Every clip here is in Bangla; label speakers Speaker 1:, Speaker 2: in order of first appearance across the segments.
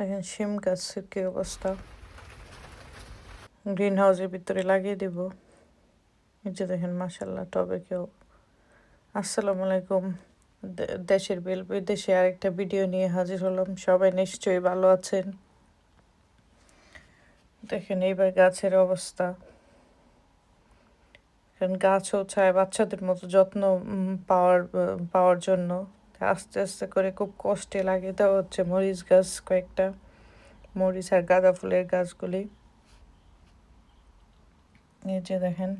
Speaker 1: দেখেন শিম গাছের কি অবস্থা? গ্রিন হাউসের ভিতরে লাগিয়ে দিব। যে দেখেন মাসাল্লাহ টবে কেউ আসসালামু আলাইকুম। দেশের বিল বিদেশে আরেকটা ভিডিও নিয়ে হাজির হলাম। সবাই নিশ্চয়ই ভালো আছেন। দেখেন, এইবার গাছের অবস্থা। গাছও চায় বাচ্চাদের মতো যত্ন পাওয়ার পাওয়ার জন্য। আস্তে আস্তে করে খুব কষ্টে লাগিয়ে দেওয়া হচ্ছে মরিচ গাছ কয়েকটা। মরিচ আর গাঁদা ফুলের গাছগুলি। যে দেখেন।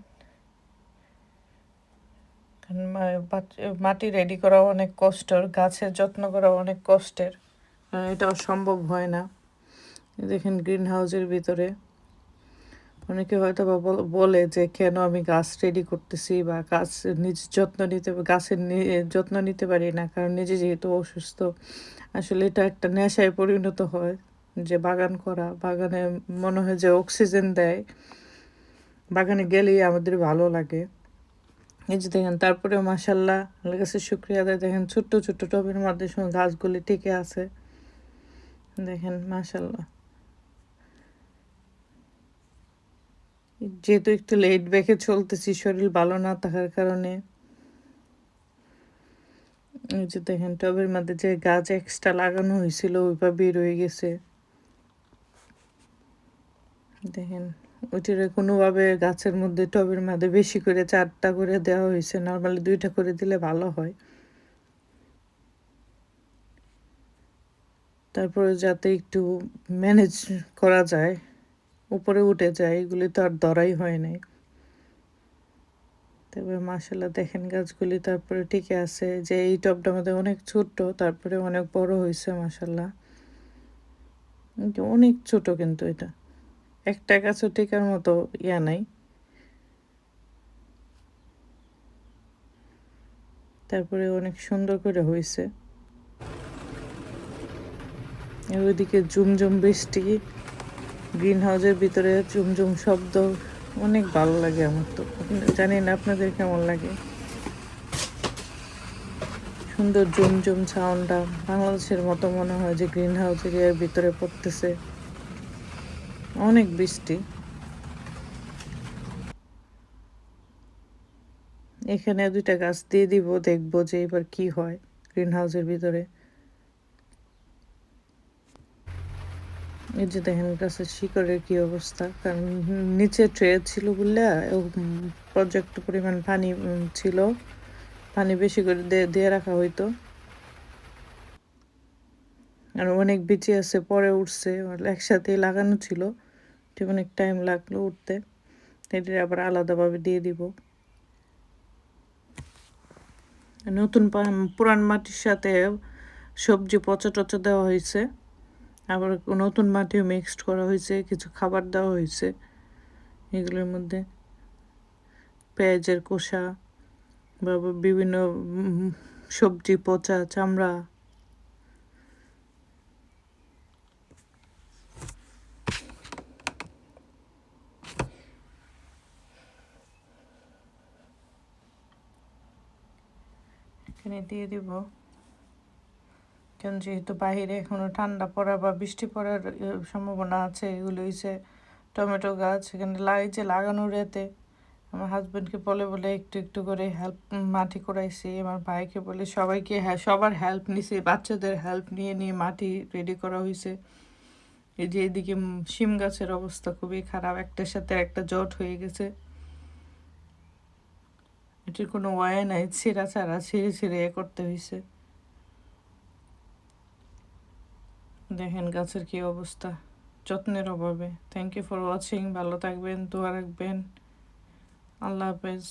Speaker 1: মাটি রেডি করা অনেক কষ্টের, গাছের যত্ন করা অনেক কষ্টের। এটাও সম্ভব হয় না। দেখেন গ্রিন হাউসের ভিতরে। অনেকে হয়তো বা বল- যে, কেন আমি গাছ রেডি করতেছি বা গাছ নিজ যত্ন নিতে, গাছের যত্ন নিতে পারি না, কারণ নিজে যেহেতু অসুস্থ, আসলে এটা একটা নেশায় পরিণত হয় যে, বাগান করা, বাগানে মনে হয় যে অক্সিজেন দেয়। বাগানে গেলেই আমাদের ভালো লাগে। এই যে দেখেন, তারপরে মাসাল্লাহ কাছে শুক্রিয়া দেয় দেখেন ছোট্ট ছোট্ট টবের মধ্যে সঙ্গে গাছগুলি টিকে আছে। দেখেন মাসাল্লাহ যেহেতু একটু লেট ব্যাকে চলতেছি, শরীর ভালো না থাকার কারণে। ওই যে দেখেন, টবের মধ্যে যে গাছ এক্সট্রা লাগানো হয়েছিল, ওইভাবেই রয়ে গেছে। দেখেন, ওইটারে কোনোভাবে গাছের মধ্যে, টবের মধ্যে বেশি করে চারটা করে দেওয়া হয়েছে নর্মালি দুইটা করে দিলে ভালো হয়। তারপরে যাতে একটু ম্যানেজ করা যায়। উপরে উঠে যায়, এগুলি তো আর ধরাই হয় নাই। তারপরে মাসাল্লাহ দেখেন গাছগুলি তারপরে টিকে আছে, যে এই টবটা আমাদের অনেক ছোট্ট, তারপরে অনেক বড় হয়েছে মাসাল্লাহ অনেক ছোট কিন্তু এটা। একটা গাছও টিকার মতো ইয়া নাই। তারপরে অনেক সুন্দর করে হয়েছে। ওইদিকে ঝুমঝুম বৃষ্টি। গ্রিন হাউসের ভিতরে ঝুমঝুম শব্দ, অনেক ভালো লাগে আমার তো। জানি না আপনাদের কেমন লাগে? সুন্দর ঝুমঝুম সাউন্ডটা বাংলাদেশের মতো মনে হয় যে গ্রিন হাউসের এর ভিতরে পড়তেছে। অনেক বৃষ্টি। এখানে দুইটা গাছ দিয়ে দিব, দেখব যে এবার কি হয় গ্রিন হাউসের ভিতরে। এই যে দেখেন গাছের শিকড়ের কি অবস্থা? কারণ নিচে ট্রে ছিল বললে পর্যাপ্ত পরিমাণ পানি ছিল। পানি বেশি করে দিয়ে রাখা হইতো। আর অনেক বিচি আছে, পরে উঠছে একসাথে লাগানো ছিল। ঠিক অনেক টাইম লাগল উঠতে। এটি আবার আলাদাভাবে দিয়ে দিব। নতুন পুরান মাটির সাথে সবজি পচা টচা দেওয়া হয়েছে। আবার নতুন মাটিও মিক্সড করা হয়েছে, কিছু খাবার দেওয়া হয়েছে। এগুলোর মধ্যে পেঁয়াজের কোষা বা বিভিন্ন সবজি, পচা, চামড়া। এখানে দিয়ে দিব কারণ যেহেতু বাইরে এখনও ঠান্ডা পড়া বা বৃষ্টি পড়ার সম্ভাবনা আছে, এগুলো হচ্ছে টমেটো গাছ, এখানে লাই যে লাগানোর এতে আমার হাজব্যান্ডকে বলে বলে একটু একটু করে হেল্প মাটি করাইছি আমার ভাইকে বলে সবাইকে হ্যাঁ সবার হেল্প নিছি, বাচ্চাদের হেল্প নিয়ে নিয়ে মাটি রেডি করা হয়েছে এই যে এদিকে শিম গাছের অবস্থা খুবই খারাপ, একটার সাথে একটা জট হয়ে গেছে। এটির কোনো ওয়ে নাই, ছিঁড়া ছাড়া ছিঁড়ে ছিঁড়ে এ করতে হয়েছে দেখেন গাছের কি অবস্থা। যত্নের অভাবে। থ্যাংক ইউ ফর ওয়াচিং ভালো থাকবেন, দোয়া রাখবেন। আল্লাহ হাফেজ।